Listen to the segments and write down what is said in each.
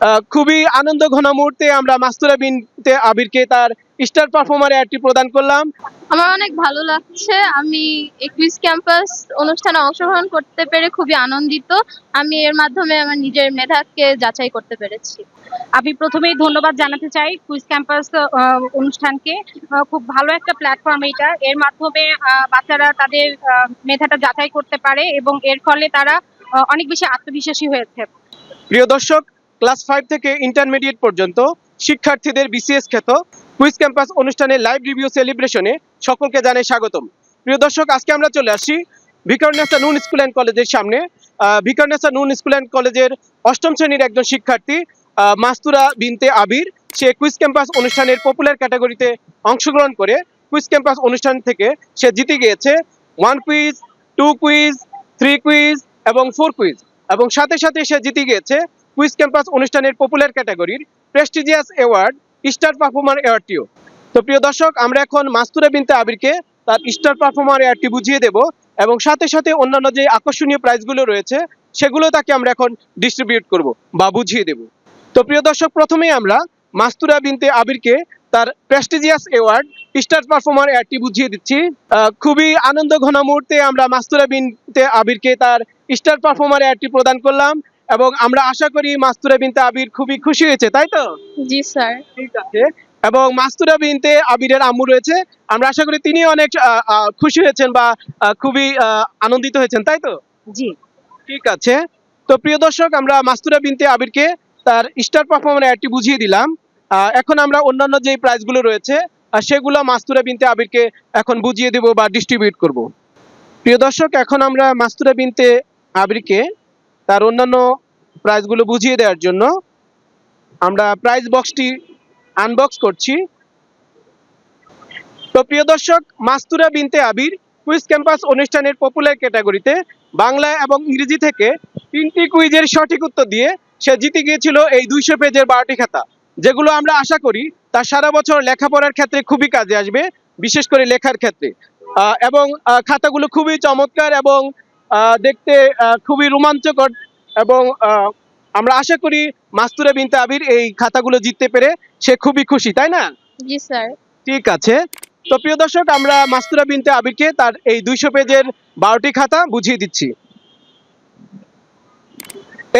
আহ, খুবই আনন্দ ঘন মুহূর্তে আমরা মাস্তুরা বিনতে আবিরকে তার স্টার পারফর্মার অ্যাডটি প্রদান করলাম। আমার অনেক ভালো লাগছে। আমি এই কুইজ ক্যাম্পাস অনুষ্ঠানে অংশগ্রহণ করতে পেরে খুবই আনন্দিত। আমি এর মাধ্যমে আমার নিজের মেধাকে যাচাই করতে পেরেছি। আমি প্রথমেই ধন্যবাদ জানাতে চাই কুইজ ক্যাম্পাস আহ, অনুষ্ঠানকে। খুব ভালো একটা প্ল্যাটফর্ম এটা। এর মাধ্যমে আহ, বাচ্চারা তাদের আহ, মেধাটা যাচাই করতে পারে এবং এর ফলে তারা আহ, অনেক বেশি আত্মবিশ্বাসী হয়েছে। প্রিয় দর্শক ক্লাস ফাইভ থেকে ইন্টারমিডিয়েট পর্যন্ত শিক্ষার্থীদের বিসিএস খ্যাত কুইজ ক্যাম্পাস অনুষ্ঠানের লাইভ রিভিউ সেলিব্রেশনে সকলকে জানাই স্বাগতম। প্রিয় দর্শক, আজকে আমরা চলে আসি ভিকারনেসা নুন স্কুল অ্যান্ড কলেজের সামনে। ভিকারনেসা নুন স্কুল অ্যান্ড কলেজের অষ্টম শ্রেণির একজন শিক্ষার্থী মাস্তুরা বিনতে আবির। সে কুইজ ক্যাম্পাস অনুষ্ঠানের পপুলার ক্যাটাগরিতে অংশগ্রহণ করে। কুইজ ক্যাম্পাস অনুষ্ঠান থেকে সে জিতে গিয়েছে one quiz two quiz three quiz এবং ফোর কুইজ এবং সাথে সাথে সে জিতে গিয়েছে কুইজ ক্যাম্পাস অনুষ্ঠানের পপুলার ক্যাটাগরির প্রেস্টিজিয়াস অ্যাওয়ার্ড স্টার পারফর্মার অ্যাওয়ার্ডটিও তো প্রিয় দর্শক, আমরা এখন মাস্তুরা বিনতে আবিরকে তার স্টার পারফর্মার অ্যাওয়ার্ডটি বুঝিয়ে দেব এবং সাথে সাথে অন্যান্য যে আকর্ষণীয় প্রাইজগুলো রয়েছে, সেগুলো তাকে আমরা এখন ডিস্ট্রিবিউট করব বা বুঝিয়ে দেব। তো প্রিয় দর্শক, প্রথমেই আমরা মাস্তুরা বিনতে আবিরকে তার প্রেস্টিজিয়াস অ্যাওয়ার্ড স্টার পারফর্মার অ্যাওয়ার্ডটি বুঝিয়ে দিচ্ছি। খুবই আনন্দ ঘন মুহূর্তে আমরা মাস্তুরা বিনতে আবিরকে তার স্টার পারফর্মার অ্যাওয়ার্ডটি প্রদান করলাম। এবং আমরা আশা করি মাস্তুরা বিনতে আবির খুবই খুশি হয়েছে তাই তো? জি স্যার। ঠিক আছে। এবং মাস্তুরা বিনতে আবিরের আম্মু রয়েছে। আমরা আশা করি তিনি অনেক খুশি হয়েছেন বা খুবই আনন্দিত হয়েছেন তাই তো? জি। ঠিক আছে। তো প্রিয় দর্শক আমরা মাস্তুরা বিনতে আবিরকে তার স্টার পারফর্মার অ্যাডটি বুঝিয়ে দিলাম। এখন আমরা অন্যান্য যে প্রাইজগুলো রয়েছে সেগুলো মাস্তুরা বিনতে আবিরকে এখন বুঝিয়ে দেব বা ডিস্ট্রিবিউট করব। প্রিয় দর্শক এখন আমরা মাস্তুরা বিনতে আবিরকে তার অন্যান্য প্রাইজগুলো বুঝিয়ে দেওয়ার জন্য আমরা প্রাইজ বক্সটি আনবক্স করছি। তো প্রিয় দর্শক, মাস্তুরা বিনতে আবির কুইজ ক্যাম্পাস অনুষ্ঠানের পপুলার ক্যাটাগরিতে বাংলা এবং ইংরেজি থেকে তিনটি কুইজের সঠিক উত্তর দিয়ে সে জিতে গিয়েছিল এই দুইশো পেজের বারোটি খাতা। যেগুলো আমরা আশা করি তার সারা বছর লেখাপড়ার ক্ষেত্রে খুবই কাজে আসবে, বিশেষ করে লেখার ক্ষেত্রে। এবং খাতাগুলো খুবই চমৎকার এবং দেখতে খুবই রোমাঞ্চকর এবং আমরা আশা করি মাস্তুরা বিনতে আবির এই খাতাগুলো জিততে পেরে সে খুবই খুশি তাই না? জি স্যার। ঠিক আছে। তো প্রিয় দর্শক আমরা মাস্তুরা বিনতে আবিরকে তার এই দুইশো পেজের বারোটি খাতা বুঝিয়ে দিচ্ছি।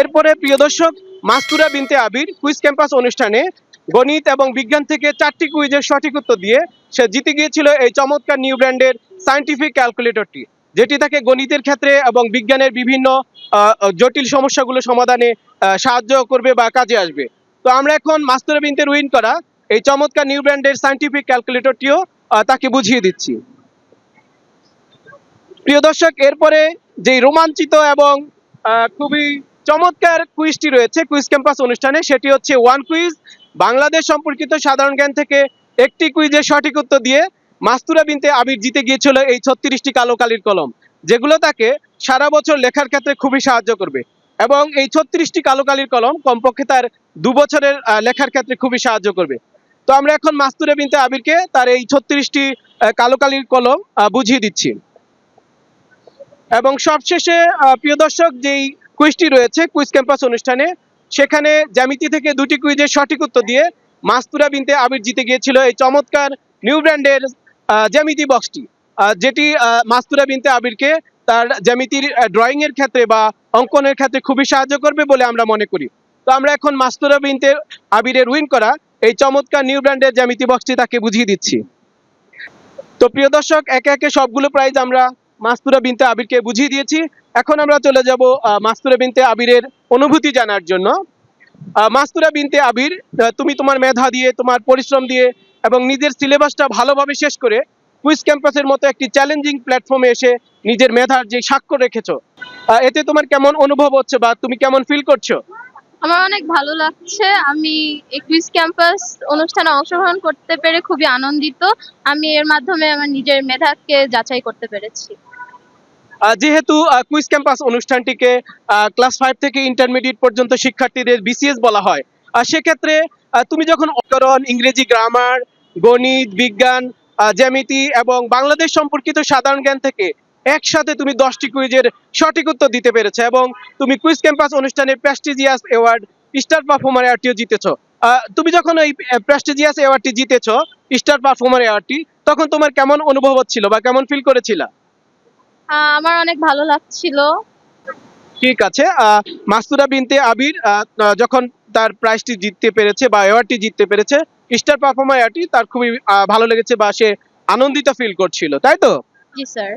এরপরে প্রিয় দর্শক মাস্তুরা বিনতে আবির কুইজ ক্যাম্পাস অনুষ্ঠানে গণিত এবং বিজ্ঞান থেকে চারটি কুইজের সঠিক উত্তর দিয়ে সে জিতে গিয়েছিল এই চমৎকার নিউ ব্র্যান্ডের সায়েন্টিফিক ক্যালকুলেটরটি। যেটি তাকে গণিতের ক্ষেত্রে এবং বিজ্ঞানের বিভিন্ন জটিল সমস্যাগুলো সমাধানে সাহায্য করবে বা কাজে আসবে। তো আমরা এখন মাস্তুরা বিনতে উইন করা এই চমৎকার নিউ ব্র্যান্ডের সায়েন্টিফিক ক্যালকুলেটরটিও তাকে বুঝিয়ে দিচ্ছি। প্রিয় দর্শক, এরপরে যে রোমাঞ্চিত এবং খুবই চমৎকার কুইজটি রয়েছে কুইজ ক্যাম্পাস অনুষ্ঠানে, সেটি হচ্ছে ওয়ান কুইজ বাংলাদেশ সম্পর্কিত সাধারণ জ্ঞান থেকে একটি কুইজের সঠিক উত্তর দিয়ে মাস্তুরা বিনতে আবির জিতে গিয়েছিল এই ছত্রিশটি কালো কালির কলম, যেগুলো তাকে সারা বছর লেখার ক্ষেত্রে খুবই সাহায্য করবে। এবং এই ছত্রিশটি কালো কালির কলম কমপক্ষে তার দু বছরের লেখার ক্ষেত্রে খুবই সাহায্য করবে। তো আমরা এখন মাস্তুরা বিনতে আবিরকে তার এই ছত্রিশটি কালো কালির কলম বুঝিয়ে দিচ্ছি। এবং সবশেষে প্রিয় দর্শক, যেই কুইজটি রয়েছে, কুইজ ক্যাম্পাস অনুষ্ঠানে, সেখানে জ্যামিতি থেকে দুটি কুইজের সঠিক উত্তর দিয়ে মাস্তুরা বিনতে আবির জিতে গিয়েছিল এই চমৎকার নিউ ব্র্যান্ডের জ্যামিতি বক্সটি যেটি মাস্তুরা বিনতে আবিরকে তার জ্যামিতির ড্রয়িং এর ক্ষেত্রে বা অঙ্কনের ক্ষেত্রে খুবই সাহায্য করবে বলে আমরা মনে করি। তো আমরা এখন মাস্তুরা বিনতে আবিরের উইন করা এই চমৎকার নিউ ব্র্যান্ডের জ্যামিতি বক্সটি তাকে বুঝিয়ে দিচ্ছি। তো প্রিয় দর্শক, একে একে সবগুলো প্রাইজ আমরা মাস্তুরা বিনতে আবিরকে বুঝিয়ে দিয়েছি। এখন আমরা চলে যাব মাস্তুরা বিনতে আবিরের অনুভূতি জানার জন্য। মাস্তুরা বিনতে আবির তুমি তোমার মেধা দিয়ে, তোমার পরিশ্রম দিয়ে এবং নিজের সিলেবাসটা ভালোভাবে শেষ করে কুইজ ক্যাম্পাসের মতো একটি চ্যালেঞ্জিং প্ল্যাটফর্মে এসে নিজের মেধার যে স্বাক্ষর রেখেছো এতে তোমার কেমন অনুভব হচ্ছে বা তুমি কেমন ফিল করছ? আমার অনেক ভালো লাগছে। আমি এই কুইজ ক্যাম্পাস অনুষ্ঠানে অংশগ্রহণ করতে পেরে খুবই আনন্দিত। আমি এর মাধ্যমে আমার নিজের মেধাকে যাচাই করতে পেরেছি। যেহেতু কুইজ ক্যাম্পাস অনুষ্ঠানটিকে ক্লাস ফাইভ থেকে ইন্টারমিডিয়েট পর্যন্ত শিক্ষার্থীদের বিসিএস বলা হয় আর সেক্ষেত্রে তুমি যখন অকরণ ইংরেজি গ্রামার গণিত বিজ্ঞান জ্যামিতি এবং বাংলাদেশ সম্পর্কিত সাধারণ জ্ঞান থেকে একসাথে তুমি দশটি কুইজের সঠিক উত্তর দিতে পেরেছ এবং তুমি কুইজ ক্যাম্পাস অনুষ্ঠানে প্রেস্টিজিয়াস অ্যাওয়ার্ড স্টার পারফর্মার অ্যাওয়ার্ডটিও জিতেছো। তুমি যখন এই প্রেস্টিজিয়াস অ্যাওয়ার্ডটি জিতেছো স্টার পারফর্মার অ্যাওয়ার্ডটি তখন তোমার কেমন অনুভব হচ্ছিল বা কেমন ফিল করেছিলা? আমার অনেক ভালো লাগছিল। ঠিক আছে আহ, মাস্তুরা বিনতে আবির যখন তার প্রাইজটি জিততে পেরেছে বা অ্যাওয়ার্ডটি জিততে পেরেছে স্টার পারফর্মার অ্যাওয়ার্ডটি তার খুবই ভালো লেগেছে বা সে আনন্দিত ফিল করছিল তাই তো? জি স্যার।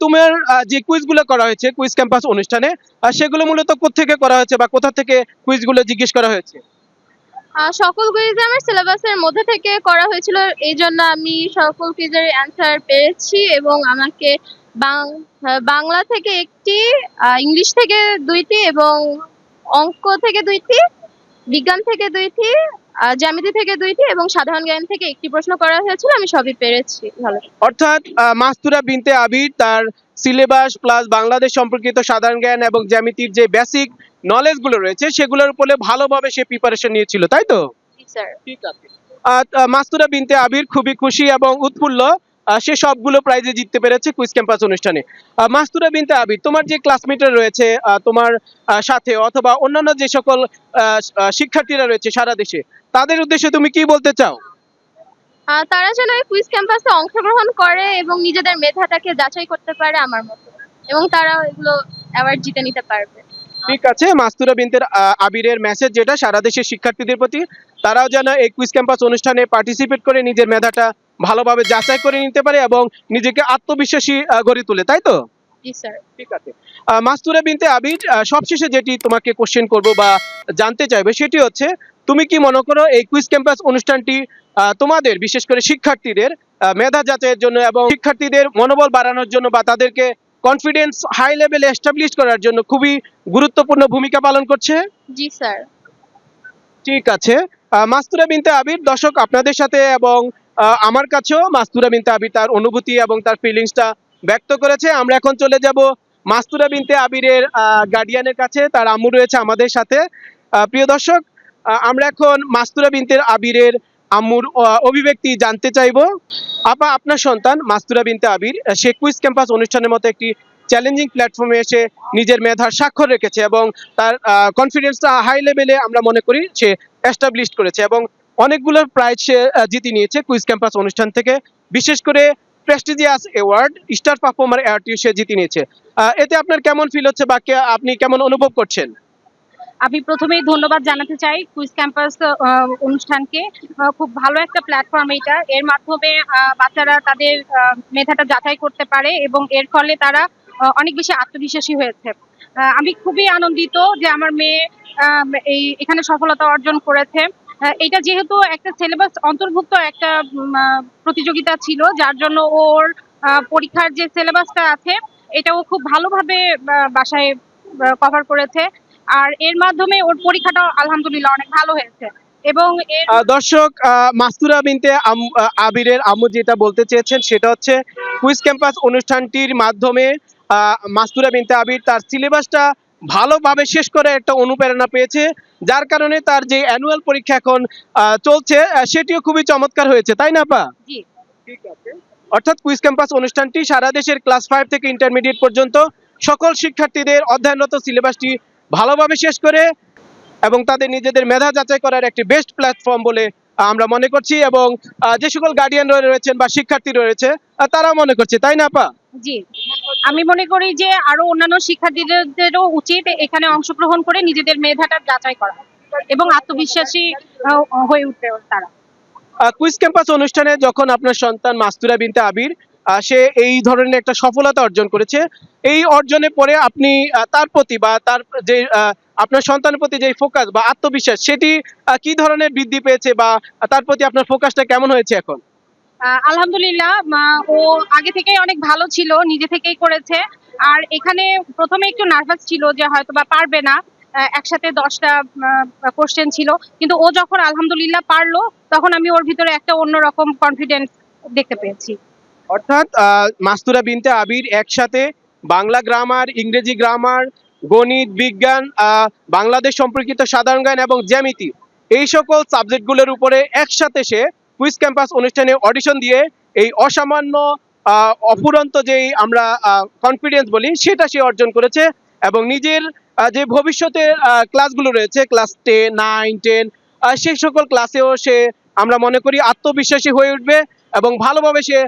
তোমার যে কুইজগুলো করা হয়েছে কুইজ ক্যাম্পাস অনুষ্ঠানে সেগুলো মূলত কোত্থেকে করা হয়েছে বা কোথা থেকে কুইজগুলো জিজ্ঞেস করা হয়েছে? আহ, সকল কুইজ আমার সিলেবাসের মধ্যে থেকে করা হয়েছিল এই জন্য আমি সকল কুইজের অ্যান্সার পেয়েছি এবং আমাকে বাং- বাংলা থেকে একটি ইংলিশ থেকে দুইটি এবং অঙ্ক থেকে দুইটি বিজ্ঞান থেকে দুইটি জ্যামিতি থেকে দুইটি এবং সাধারণ জ্ঞান থেকে একটি প্রশ্ন করা হয়েছিল আমি সবই পেরেছি। ভালো। অর্থাৎ মাস্তুরা বিনতে আবির তার সিলেবাস প্লাস বাংলাদেশ সম্পর্কিত সাধারণ জ্ঞান এবং জ্যামিতির যে বেসিক নলেজগুলো রয়েছে সেগুলোর উপরে ভালোভাবে সে প্রিপারেশন নিয়েছিল তাই তো? স্যার। ঠিক আছে। মাস্তুরা বিনতে আবির খুবই খুশি এবং উৎফুল্ল আহ, সে সবগুলো প্রাইজে জিততে পেরেছে কুইজ ক্যাম্পাস অনুষ্ঠানে। আহ, মাস্তুরা বিনতে আবির তোমার যে ক্লাসমেটরা রয়েছে আহ, তোমার সাথে অথবা অন্যান্য যে সকল শিক্ষার্থীরা রয়েছে সারা দেশে তাদের উদ্দেশ্যে তুমি কি বলতে চাও? তারা যেন এই কুইজ ক্যাম্পাসে অংশগ্রহণ করে এবং নিজেদের মেধাটাকে যাচাই করতে পারে আমার মতো। এবং তারা এগুলো অ্যাওয়ার্ড জিতে নিতে পারবে। ঠিক আছে মাস্তুরা বিনতের আবিরের মেসেজ যেটা সারা দেশের শিক্ষার্থীদের প্রতি তারাও যেন এই কুইজ ক্যাম্পাস অনুষ্ঠানে পার্টিসিপেট করে নিজের মেধাটা ভালোভাবে যাচাই করে নিতে পারে এবং নিজেকে আত্মবিশ্বাসী গড়ে তোলে তাই তো? জি স্যার। ঠিক আছে। মাস্তুরা বিনতে আহ, সবশেষে যেটি তোমাকে কোশ্চেন করব বা জানতে চাইবে সেটি হচ্ছে তুমি কি মনে করো এই কুইজ ক্যাম্পাস অনুষ্ঠানটি তোমাদের বিশেষ করে শিক্ষার্থীদের মেধা যাচাইয়ের জন্য এবং শিক্ষার্থীদের মনোবল বাড়ানোর জন্য বা তাদেরকে কনফিডেন্স হাই লেভেলে এস্টাবলিশ করার জন্য খুবই গুরুত্বপূর্ণ ভূমিকা পালন করছে? জি স্যার। ঠিক আছে। মাস্তুরা বিনতে আবির দর্শক আপনাদের সাথে এবং আমার কাছেও মাস্তুরা বিনতে আবির তার অনুভূতি এবং তার ফিলিংসটা ব্যক্ত করেছে। আমরা এখন চলে যাব মাস্তুরা বিনতে আবিরের গার্ডিয়ানের কাছে। তার আম্মু রয়েছে আমাদের সাথে। প্রিয় দর্শক আমরা এখন মাস্তুরা বিনতে আবিরের আম্মুর অভিব্যক্তি জানতে চাইব। আপা, আপনার সন্তান মাস্তুরা বিনতে আবির সে কুইজ ক্যাম্পাস অনুষ্ঠানের মতো একটি চ্যালেঞ্জিং প্ল্যাটফর্মে এসে নিজের মেধার স্বাক্ষর রেখেছে এবং তার কনফিডেন্সটা হাই লেভেলে আমরা মনে করি সে এস্টাবলিশ করেছে এবং অনেকগুলো প্রাইজ সে জিতে নিয়েছে কুইজ ক্যাম্পাস অনুষ্ঠান থেকে। বিশেষ করে প্রেস্টিজিয়াস অ্যাওয়ার্ড স্টার পারফর্মার অ্যাওয়ার্ডটি সে জিতে নিয়েছে। এতে আপনার কেমন ফিল হচ্ছে বা আপনি কেমন অনুভব করছেন? আমি প্রথমেই ধন্যবাদ জানাতে চাই কুইজ ক্যাম্পাস অনুষ্ঠানকে। খুব ভালো একটা প্ল্যাটফর্ম এটা। এর মাধ্যমে বাচ্চারা তাদের মেধাটা যাচাই করতে পারে এবং এর ফলে তারা অনেক বেশি আত্মবিশ্বাসী হয়েছে। আমি খুবই আনন্দিত যে আমার মেয়ে এই এখানে সফলতা অর্জন করেছে। এটা যেহেতু একটা সিলেবাস অন্তর্ভুক্ত একটা প্রতিযোগিতা ছিল, যার জন্য ওর পরীক্ষার যে সিলেবাসটা আছে এটা ও খুব ভালোভাবে বাসায় কভার করেছে। আর এর মাধ্যমে ওর পরীক্ষাটা আলহামদুলিল্লাহ অনেক ভালো হয়েছে। এবং দর্শক মাস্তুরা বিনতে আবিরের আম্মু যেটা বলতে চেয়েছেন, সেটা হচ্ছে কুইজ ক্যাম্পাস অনুষ্ঠানটির মাধ্যমে মাস্তুরা বিনতে আবির তার সিলেবাসটা ভালোভাবে শেষ করে একটা অনুপ্রেরণা পেয়েছে। যার কারণে তার যে অ্যানুয়াল পরীক্ষা এখন চলছে সেটিও খুবই চমৎকার হয়েছে তাই না পা অর্থাৎ কুইজ ক্যাম্পাস অনুষ্ঠানটি সারা দেশের ক্লাস ফাইভ থেকে ইন্টারমিডিয়েট পর্যন্ত সকল শিক্ষার্থীদের অধ্যয়নরত সিলেবাসটি ভালোভাবে শেষ করে এবং তাদের নিজেদের মেধা যাচাই করার একটি বেস্ট প্ল্যাটফর্ম বলে আমরা মনে করছি এবং যে সকল গার্ডিয়ান রয়েছেন বা শিক্ষার্থী রয়েছে তারা মনে করছে তাই না পা জি। আমি মনে করি যে আরও অন্যান্য শিক্ষার্থীদেরও উচিত এখানে অংশগ্রহণ করে নিজেদের মেধাটা যাচাই করা এবং আত্মবিশ্বাসী হয়ে উঠবে তারা। কুইজ ক্যাম্পাস অনুষ্ঠানে যখন আপনার সন্তান মাস্তুরা বিনতে আবির সে এই ধরনের একটা সফলতা অর্জন করেছে। এই অর্জনের পরে আপনি তার প্রতি বা তার যে আপনার সন্তানের প্রতি যে ফোকাস বা আত্মবিশ্বাস, সেটি কি ধরনের বৃদ্ধি পেয়েছে বা তার প্রতি আপনার ফোকাসটা কেমন হয়েছে এখন? আলহামদুলিল্লাহ ও আগে থেকেই অনেক ভালো ছিল, নিজে থেকেই করেছে। আর এখানে প্রথমে একটু নার্ভাস ছিল যে হয়তো বা পারবে না। একসাথে দশটা কোশ্চেন ছিল। কিন্তু ও যখন আলহামদুলিল্লাহ পারল, তখন আমি ওর ভিতরে একটা অন্যরকম কনফিডেন্স দেখতে পেয়েছি। অর্থাৎ মাস্তুরা বিনতে আবির একসাথে বাংলা গ্রামার ইংরেজি গ্রামার গণিত, বিজ্ঞান বাংলাদেশ সম্পর্কিত সাধারণ জ্ঞান এবং জ্যামিতি, এই সকল সাবজেক্টগুলোর উপরে একসাথে সে কুইজ ক্যাম্পাস অনুষ্ঠানে অডিশন দিয়ে এই অসামান্য অফুরন্ত যেই আমরা কনফিডেন্স বলি, সেটা সে অর্জন করেছে এবং নিজের যে ভবিষ্যতের ক্লাসগুলো রয়েছে ক্লাস টেন নাইন টেন সেই সকল ক্লাসেও সে, আমরা মনে করি আত্মবিশ্বাসী হয়ে উঠবে এবং ভালোভাবে সে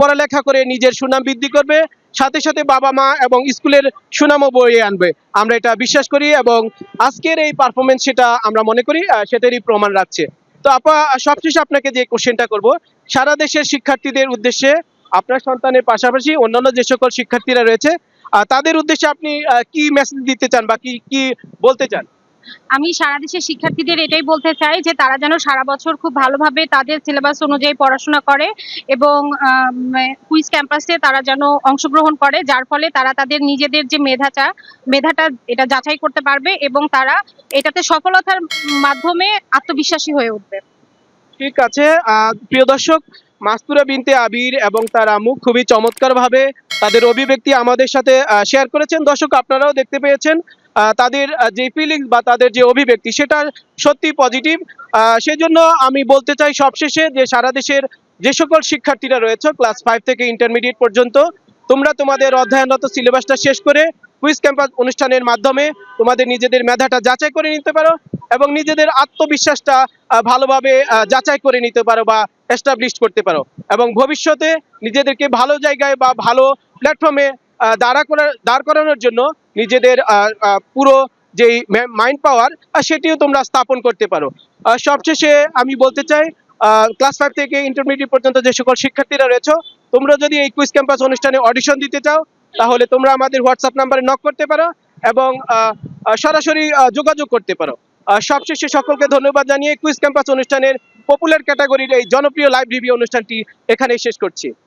পড়ালেখা করে নিজের সুনাম বৃদ্ধি করবে। সাথে সাথে বাবা মা এবং স্কুলের সুনামও বয়ে আনবে। আমরা এটা বিশ্বাস করি এবং আজকের এই পারফরমেন্স সেটা আমরা মনে করি সেটারই প্রমাণ রাখছে। তো আপা, সবশেষে আপনাকে যে কোশ্চেনটা করব, সারা দেশের শিক্ষার্থীদের উদ্দেশ্যে, আপনার সন্তানের পাশাপাশি অন্যান্য যে সকল শিক্ষার্থীরা রয়েছে তাদের উদ্দেশ্যে আপনি কি মেসেজ দিতে চান বা কি কি বলতে চান? আমি সারা দেশের শিক্ষার্থীদের এটাই বলতে চাই যে তারা যেন সারা বছর খুব ভালোভাবে তাদের সিলেবাস অনুযায়ী পড়াশোনা করে এবং কুইজ ক্যাম্পাসে তারা যেন অংশগ্রহণ করে, যার ফলে তারা তাদের নিজেদের যে মেধাটা মেধাটা এটা যাচাই করতে পারবে এবং তারা এটাতে সফলতার মাধ্যমে আত্মবিশ্বাসী হয়ে উঠবে। ঠিক আছে প্রিয় দর্শক, মাস্তুরা বিনতে আবির এবং তার আম্মু খুবই চমৎকার ভাবে তাদের অভিব্যক্তি আমাদের সাথে শেয়ার করেছেন। দর্শক, আপনারাও দেখতে পেয়েছেন। তাদের যে ফিলিংস বা তাদের যে অভিব্যক্তি সেটা সত্যি পজিটিভ সেজন্য আমি বলতে চাই সবশেষে যে সারা দেশের যে সকল শিক্ষার্থীরা রয়েছে ক্লাস ফাইভ থেকে ইন্টারমিডিয়েট পর্যন্ত, তোমরা তোমাদের অধ্যয়নরত সিলেবাসটা শেষ করে কুইজ ক্যাম্পাস অনুষ্ঠানের মাধ্যমে তোমাদের নিজেদের মেধাটা যাচাই করে নিতে পারো এবং নিজেদের আত্মবিশ্বাসটা ভালোভাবে যাচাই করে নিতে পারো বা এস্টাবলিশ করতে পারো। এবং ভবিষ্যতে নিজেদেরকে ভালো জায়গায় বা ভালো প্ল্যাটফর্মে দাঁড়া করার দাঁড় করানোর জন্য নিজেদের পুরো যেই মাইন্ড পাওয়ার সেটিও তোমরা স্থাপন করতে পারো। সবশেষে আমি বলতে চাই ক্লাস ফাইভ থেকে ইন্টারমিডিয়েট পর্যন্ত যে সকল শিক্ষার্থীরা রয়েছে, তোমরা যদি এই কুইজ ক্যাম্পাস অনুষ্ঠানে অডিশন দিতে চাও, তাহলে তোমরা আমাদের হোয়াটসঅ্যাপ নাম্বারে নক করতে পারো এবং সরাসরি যোগাযোগ করতে পারো। সবশেষে সকলকে ধন্যবাদ জানিয়ে কুইজ ক্যাম্পাস অনুষ্ঠানের পপুলার ক্যাটাগরির এই জনপ্রিয় লাইভ রিভিউ অনুষ্ঠানটি এখানেই শেষ করছি।